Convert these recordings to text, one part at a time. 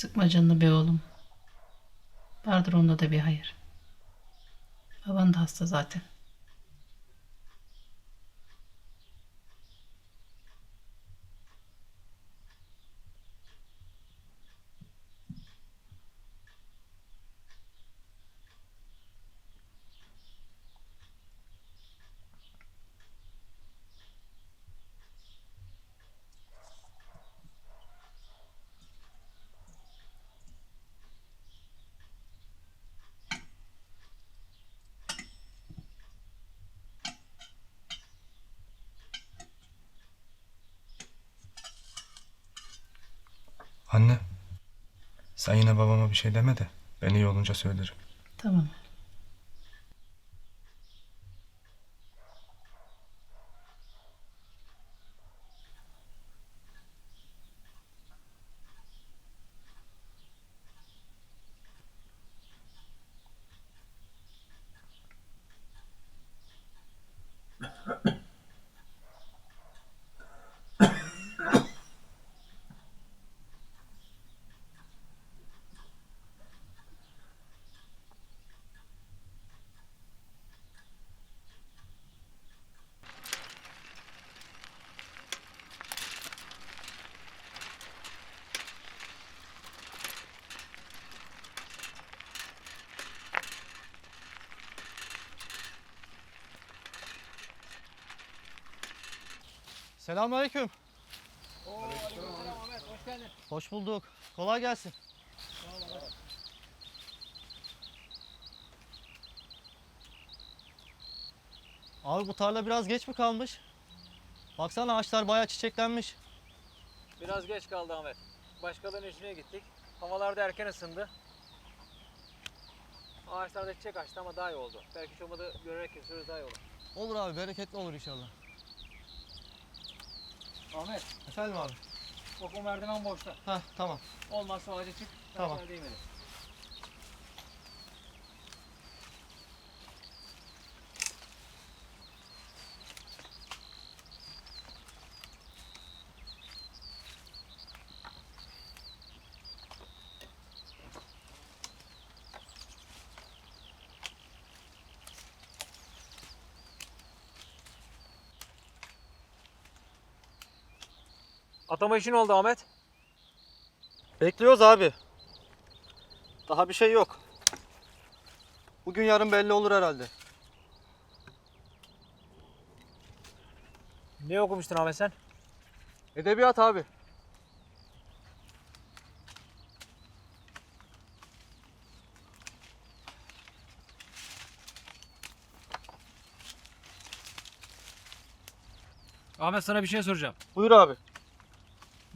Sıkma canını be oğlum. Vardır onda da bir hayır. Baban da hasta zaten. Anne. Sen yine babama bir şey deme de ben iyi olunca söylerim. Tamam. Selamünaleyküm. Hoş bulduk. Kolay gelsin. Abi bu tarla biraz geç mi kalmış? Baksana ağaçlar bayağı çiçeklenmiş. Biraz geç kaldı Ahmet. Başkalarının işine gittik. Havalar da erken ısındı. Ağaçlarda çiçek açtı ama daha iyi oldu. Belki şu olmadı görerek kesiyoruz daha iyi olur. Olur abi bereketli olur inşallah. Ahmet, Efendim abi. bak o merdiven boşta. Heh tamam. Olmazsa ağaca çık. Tamam. Taşlar değmedi. Atama işin oldu Ahmet. Bekliyoruz abi. Daha bir şey yok. Bugün yarın belli olur herhalde. Ne okumuştun Ahmet sen? Edebiyat abi. Ahmet sana bir şey soracağım. Buyur abi.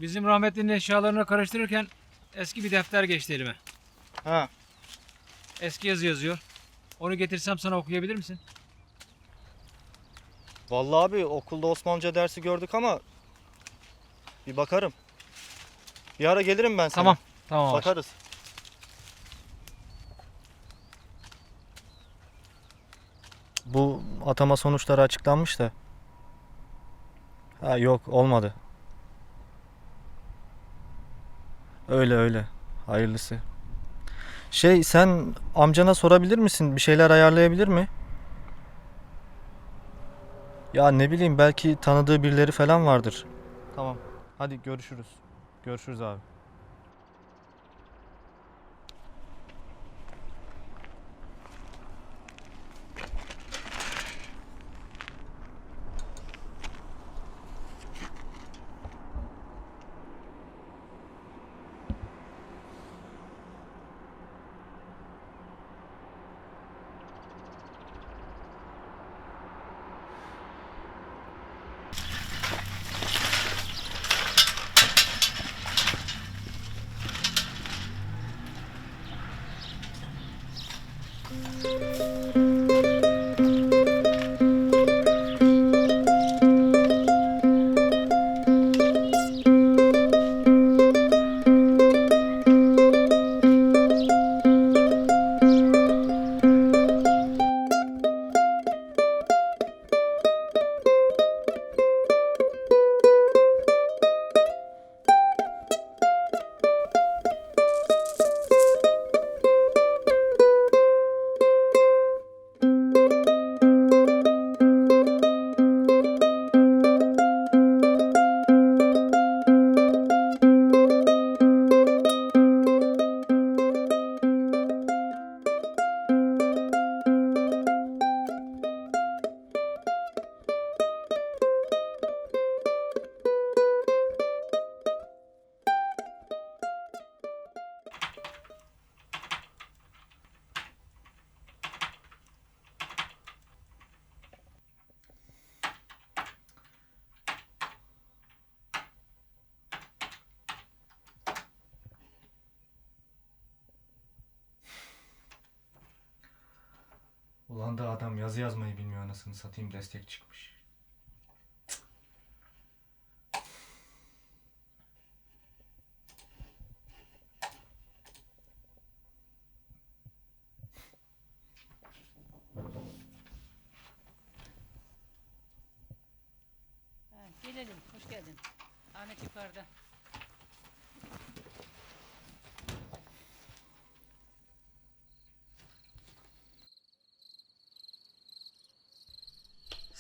Bizim rahmetlinin eşyalarını karıştırırken eski bir defter geçti elime. Ha. Eski yazı yazıyor. Onu getirsem sana okuyabilir misin? Vallahi abi okulda Osmanlıca dersi gördük ama bir bakarım. Bir ara gelirim ben sana. Tamam. Tamam abi. Bakarız. Bu atama sonuçları açıklanmış da. Ha yok olmadı. Öyle öyle. Hayırlısı. Şey sen amcana sorabilir misin? Bir şeyler ayarlayabilir mi? Ya ne bileyim belki tanıdığı birileri falan vardır. Tamam. Hadi görüşürüz. Görüşürüz abi. Ulan da adam yazı yazmayı bilmiyor anasını satayım destek çıkmış. Gelelim. Hoş geldin. Ahmet yukarıda.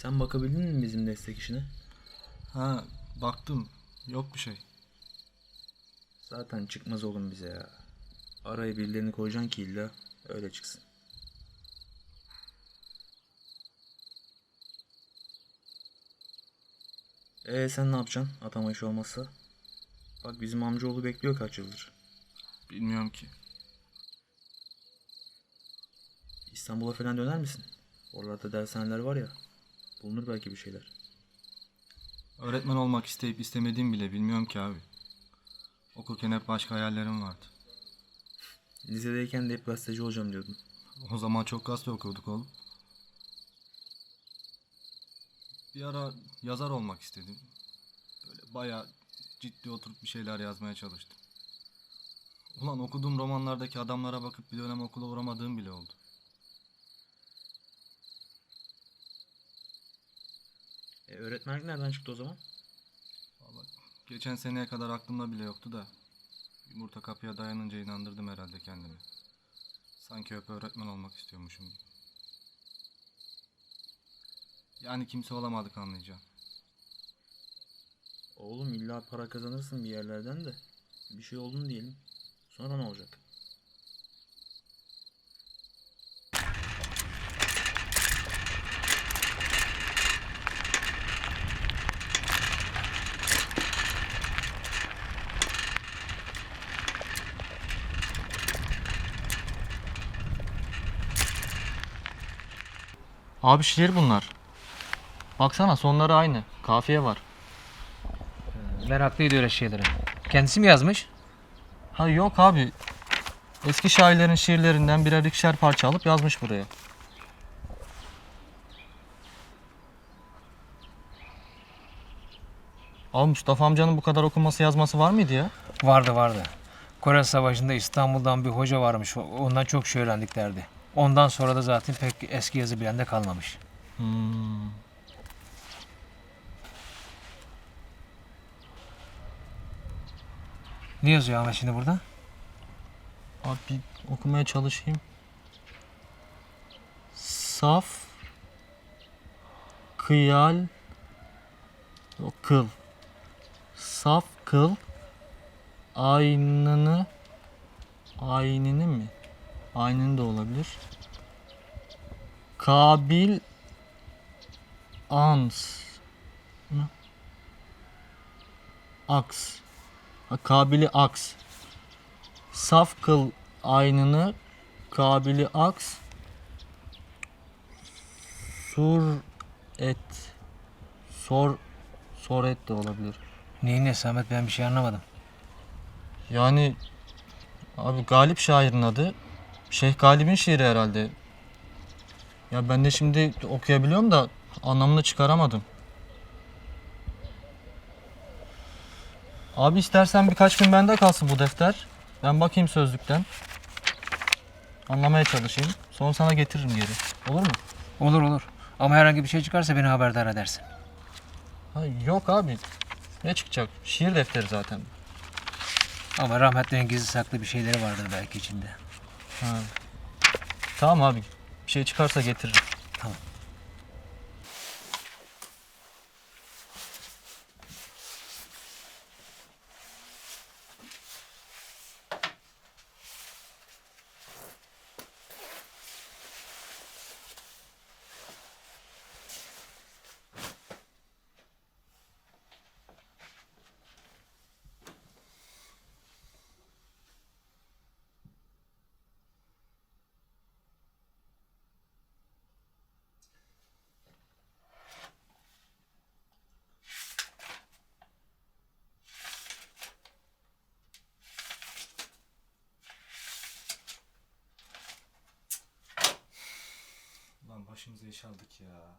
Sen bakabildin mi bizim destek işine? Ha baktım yok bir şey. Zaten çıkmaz oğlum bize ya. Araya birilerini koyacaksın ki illa öyle çıksın. Ee sen ne yapacaksın atama iş olmazsa? Bak bizim amcaoğlu bekliyor kaç yıldır. Bilmiyorum ki. İstanbul'a falan döner misin? Oralarda dershaneler var ya. Bulunur belki bir şeyler. Öğretmen olmak isteyip istemediğim bile bilmiyorum ki abi. Okurken hep başka hayallerim vardı. Lisedeyken de hep gazeteci olacağım diyordun. O zaman çok gazete okurduk oğlum. Bir ara yazar olmak istedim. Böyle bayağı ciddi oturup bir şeyler yazmaya çalıştım. Ulan okuduğum romanlardaki adamlara bakıp bir dönem okula uğramadığım bile oldu. E öğretmenlik nereden çıktı o zaman? Vallahi geçen seneye kadar aklımda bile yoktu da yumurta kapıya dayanınca inandırdım herhalde kendimi. Sanki hep öğretmen olmak istiyormuşum gibi. Yani kimse olamadık anlayacağım. Oğlum illa para kazanırsın bir yerlerden de. Bir şey oldun diyelim. Sonra ne olacak? Abi şiir bunlar. Baksana sonları aynı. Kafiye var. Meraklıydı öyle şeylere. Kendisi mi yazmış? Ha yok abi. Eski şairlerin şiirlerinden birer ikişer parça alıp yazmış buraya. Abi Mustafa amcanın bu kadar okuması yazması var mıydı ya? Vardı vardı. Kore Savaşı'nda İstanbul'dan bir hoca varmış. Ondan çok şey öğrendik derdi. Ondan sonra da zaten pek eski yazı bilen de kalmamış. Hmm. Ne yazıyor Ahmet şimdi burada? Abi bir okumaya çalışayım. Saf kıyal yok kıl. Saf kıl aynını aynını mi? Aynını da olabilir. Kabil ans. Ne? Aks. Kabili aks. Saf kıl aynını kabili aks sur et sor sor et de olabilir. Neyin nesi Ahmet ben bir şey anlamadım. Yani abi Galip şairin adı Şeyh Galip'in şiiri herhalde. Ya ben de şimdi okuyabiliyorum da anlamını çıkaramadım. Abi istersen birkaç gün bende kalsın bu defter. Ben bakayım sözlükten. Anlamaya çalışayım. Sonra sana getiririm geri. Olur mu? Olur olur. Ama herhangi bir şey çıkarsa beni haberdar edersin. Ha, yok abi. Ne çıkacak? Şiir defteri zaten. Ama rahmetlinin gizli saklı bir şeyleri vardır belki içinde. Ha. Tamam abi. Bir şey çıkarsa getiririm. Başımıza iş aldık ya.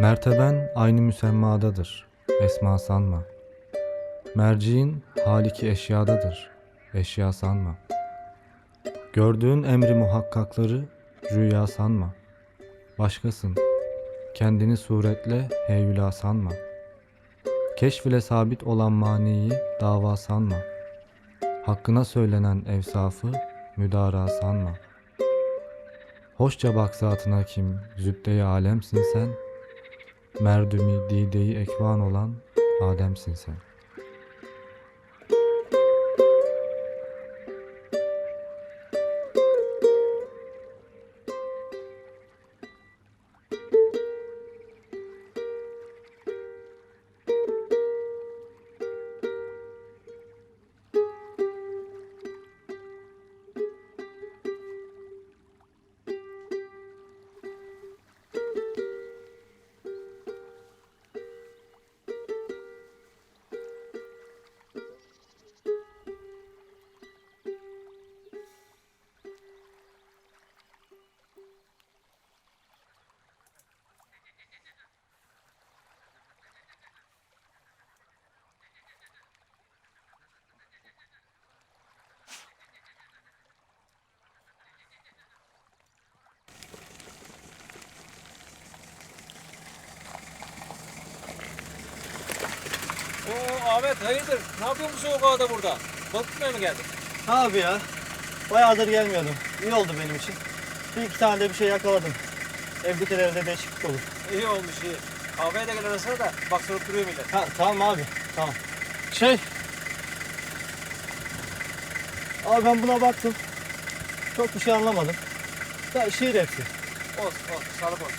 Merteben aynı müsemmadadır, esma sanma. Merciğin haliki eşyadadır, eşya sanma. Gördüğün emri muhakkakları rüya sanma. Başkasın, kendini suretle heyula sanma. Keşf ile sabit olan maniyi dava sanma. Hakkına söylenen evsafı müdara sanma. Hoşça bak zatına kim, zübde-i alemsin sen.'' Merdümi dideyi ekvan olan Adem'sin sen. Oo Ahmet hayırdır? Ne yapıyorsun bu soğuk havada burada? Balık tutmaya mı geldin? Abi ya. Bayağıdır gelmiyordum. İyi oldu benim için. Bir iki tane de bir şey yakaladım. Evdekilerde değişiklik olur. İyi olmuş iyi. Kahveye de gel arasına da bak sorup duruyor millet. Ha tamam abi. Tamam. Şey. Abi ben buna baktım. Çok bir şey anlamadım. Da şiir hepsi. Olsun olsun sağlık olsun.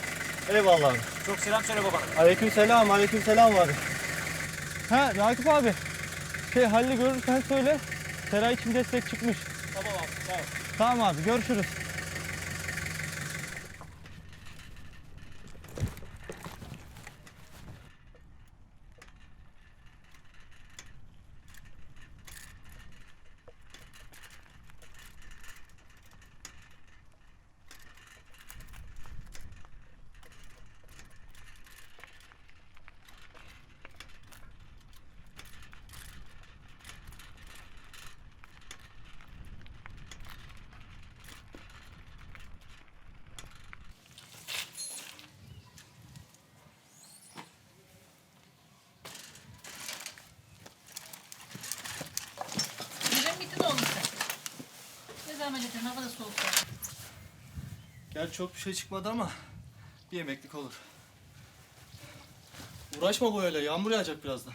Eyvallah abi. Çok selam söyle babana. Aleyküm selam, aleyküm selam abi. Ha Rakip abi. Şey Halil'i görürsen söyle. Teray için destek çıkmış. Tamam abi ol. Tamam abi görüşürüz. Edin. Hava da soğuk. var. Çok bir şey çıkmadı ama bir yemeklik olur. Uğraşma böyle yağmur yağacak birazdan.